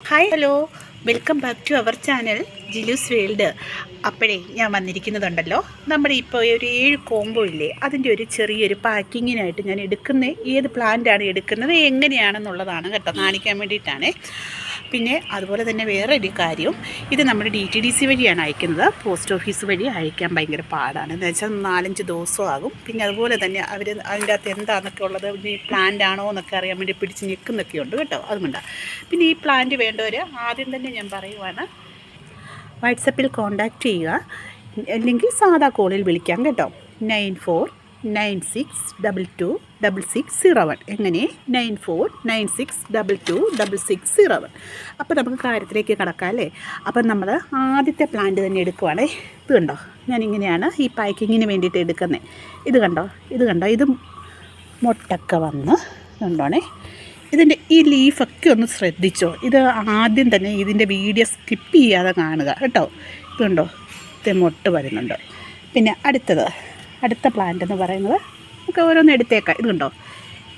Hi hello. Welcome back to our channel Jilu's world. അപ്പോഴേ ഞാൻ വന്നിരിക്കുന്നതുണ്ടല്ലോ. നമ്മുടെ ഇപ്പോൾ ഒരു ഏഴ് കോംബോ ഇല്ലേ അതിന്റെ ഒരു ചെറിയൊരു പാക്കിങ്ങിനായിട്ട് ഞാൻ എടുക്കുന്ന ഏത് പ്ലാന്റാണ് എടുക്കുന്നത് എങ്ങനെയാണെന്നുള്ളതാണ് കേട്ടോ കാണിക്കാൻ വേണ്ടിയിട്ടാണ്. പിന്നെ അതുപോലെ തന്നെ വേറെ ഒരു കാര്യം ഇത് നമ്മുടെ ഡി ടി ഡി സി വഴിയാണ് അയക്കുന്നത്. പോസ്റ്റ് ഓഫീസ് വഴി അയക്കാൻ ഭയങ്കര പാടാണ്. എന്ന് വെച്ചാൽ നാലഞ്ച് ദിവസമാകും പിന്നെ അതുപോലെ തന്നെ അവർ അതിന്റെ അകത്ത് എന്താണെന്നൊക്കെ ഉള്ളത് ഈ പ്ലാന്റ് ആണോ എന്നൊക്കെ അറിയാൻ വേണ്ടി പിടിച്ച് നിൽക്കുന്നൊക്കെ ഉണ്ട് കേട്ടോ. അതുകൊണ്ടാണ് പിന്നെ ഈ പ്ലാന്റ് വേണ്ടവർ ആദ്യം തന്നെ ഞാൻ പറയുവാണ് വാട്സപ്പിൽ കോൺടാക്റ്റ് ചെയ്യുക. അല്ലെങ്കിൽ സാധാ കോളിൽ വിളിക്കാം കേട്ടോ. Nine four nine six double two double six zero one. എങ്ങനെ? Nine four nine six double two double six zero one. അപ്പോൾ നമുക്ക് കാര്യത്തിലേക്ക് കടക്കാം അല്ലേ? അപ്പം നമ്മൾ ആദ്യത്തെ പ്ലാന്റ് തന്നെ എടുക്കുവാണേ. ഇത് കണ്ടോ? ഞാനിങ്ങനെയാണ് ഈ പാക്കിങ്ങിന് വേണ്ടിയിട്ട് എടുക്കുന്നത് ഇത് കണ്ടോ? ഇത് കണ്ടോ? ഇത് മുട്ടക്ക വന്ന് കണ്ടോണേ. ഇതിന്റെ ഈ ലീഫൊക്കെ ഒന്ന് ശ്രദ്ധിച്ചോ? ഇത് ആദ്യം തന്നെ ഇതിന്റെ വീഡിയോ സ്കിപ്പ് ചെയ്യാതെ കാണുക കേട്ടോ. ഇതുണ്ടോ ഇത് മൊട്ട് വരുന്നുണ്ട്. പിന്നെ അടുത്തത്. അടുത്ത പ്ലാന്റ് എന്ന് പറയുന്നത് നമുക്ക് ഓരോന്ന് എടുത്തേക്കാം. ഇത് കണ്ടോ?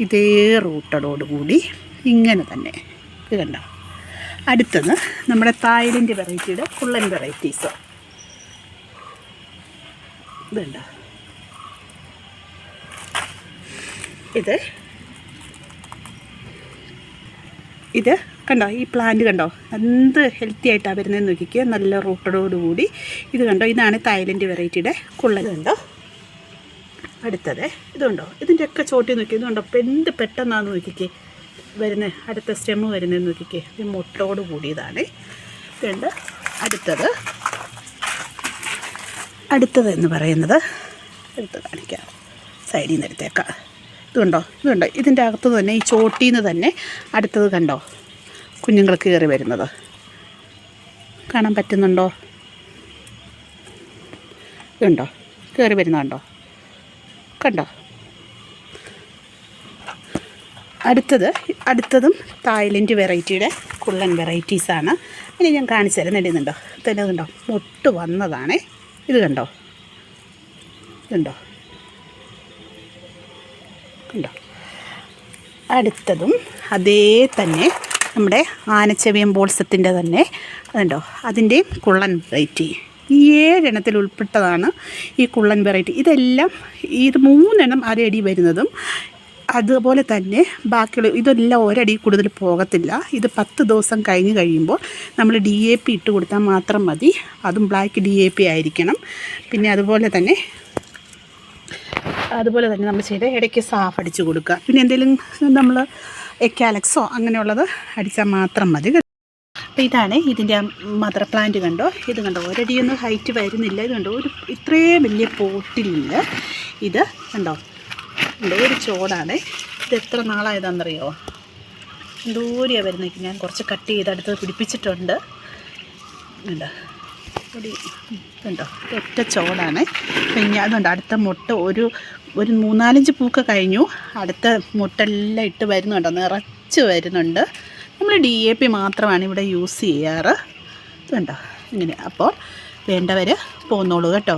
ഇതേ റൂട്ടടോടുകൂടി ഇങ്ങനെ തന്നെ. ഇത് കണ്ടോ? അടുത്തത് നമ്മുടെ തായ്ലൻഡ് വെറൈറ്റിയുടെ കുള്ളൻ വെറൈറ്റീസ് ഇത് കണ്ടോ? ഇത് ഇത് കണ്ടോ? ഈ പ്ലാന്റ് കണ്ടോ? എന്ത് ഹെൽത്തി ആയിട്ടാണ് വരുന്നതെന്ന് നോക്കിക്കുക നല്ല റൂട്ടടോടുകൂടി ഇത് കണ്ടോ? ഇതാണ് തായ്ലൻഡ് വെറൈറ്റിയുടെ കുള്ളൽ കണ്ടോ? അടുത്തത്. ഇതുണ്ടോ? ഇതിന്റെയൊക്കെ ചോട്ടി നോക്കി. ഇതുണ്ടോ? അപ്പം എന്ത് പെട്ടെന്നാന്ന് നോക്കിക്കേ. വരുന്നത് അടുത്ത സ്റ്റെമ്മ് വരുന്നതെന്ന് നോക്കിക്കേ. ഇത് മുട്ടോട് കൂടിയതാണ്. ഇതുണ്ട്. അടുത്തത്. അടുത്തത് എന്ന് പറയുന്നത് എടുത്ത് കാണിക്കാം. സൈഡിൽ നിന്ന് എടുത്തേക്കാം. ഇതുണ്ടോ? ഇതുണ്ടോ? ഇതിന്റെ അകത്ത് തന്നെ ഈ ചോട്ടിയിൽ നിന്ന് തന്നെ അടുത്തത് കണ്ടോ? കുഞ്ഞുങ്ങൾ കയറി വരുന്നത്. കാണാൻ പറ്റുന്നുണ്ടോ? ഇതുണ്ടോ? കയറി വരുന്നുണ്ടോ കണ്ടോ? അടുത്തത് അടുത്തതും തായ്ലൻഡ് വെറൈറ്റിയുടെ കുള്ളൻ വെറൈറ്റീസാണ് ഇനി ഞാൻ കാണിച്ചു തരാം. നേടുന്നുണ്ടോ തന്നെ കണ്ടോ മുട്ട് വന്നതാണേ. ഇത് കണ്ടോ? ഇതുണ്ടോ കണ്ടോ? അടുത്തതും അതേ തന്നെ നമ്മുടെ ആനച്ചവിയം ബോൾസത്തിന്റെ തന്നെ. അതുണ്ടോ അതിന്റെയും കുള്ളൻ വെറൈറ്റി. ഈ ഏഴെണ്ണത്തിൽ ഉൾപ്പെട്ടതാണ് ഈ കുള്ളൻ വെറൈറ്റി. ഇതെല്ലാം ഇത് മൂന്നെണ്ണം അരയടി വരുന്നതും അതുപോലെ തന്നെ ബാക്കിയുള്ള ഇതെല്ലാം ഒരടി കൂടുതൽ പോകത്തില്ല. ഇത് പത്ത് ദിവസം കഴിഞ്ഞ് കഴിയുമ്പോൾ നമ്മൾ ഡി എ പി ഇട്ട് കൊടുത്താൽ മാത്രം മതി. അതും ബ്ലാക്ക് ഡി എ പി ആയിരിക്കണം. പിന്നെ അതുപോലെ തന്നെ അതുപോലെ തന്നെ നമ്മൾ ചെയ്ത് ഇടയ്ക്ക് സാഫ് അടിച്ച് കൊടുക്കുക. പിന്നെ എന്തെങ്കിലും നമ്മൾ എക്കാലക്സോ അങ്ങനെയുള്ളത് അടിച്ചാൽ മാത്രം മതി. അപ്പോൾ ഇതാണ് ഇതിന്റെ മദർ പ്ലാന്റ് കണ്ടോ? ഇത് കണ്ടോ? ഒരടിയൊന്നും ഹൈറ്റ് വരുന്നില്ല. ഇത് കണ്ടോ? ഒരു ഇത്രയും വലിയ പോട്ടിലില്ല ഇത് കണ്ടോ? കണ്ടോ? ഒരു ചോടാണ്. ഇത് എത്ര നാളായതാണെന്നറിയോ? എന്തോരിയാണ് വരുന്നത് ഞാൻ കുറച്ച് കട്ട് ചെയ്ത് അടുത്തത് പിടിപ്പിച്ചിട്ടുണ്ട്. കണ്ടോ? ഒരു ഇതുണ്ടോ ഒറ്റ ചോടാണ്. പിന്നെ അതുണ്ട്. അടുത്ത മുട്ട ഒരു ഒരു മൂന്നാലഞ്ച് പൂക്ക കഴിഞ്ഞു. അടുത്ത മുട്ടെല്ലാം ഇട്ട് വരുന്നുണ്ടോ. നിറച്ച് വരുന്നുണ്ട്. നമ്മൾ ഡി എ പി മാത്രമാണ് ഇവിടെ യൂസ് ചെയ്യാറ്. വേണ്ട ഇങ്ങനെ. അപ്പോൾ വേണ്ടവർ പോന്നോളൂ കേട്ടോ.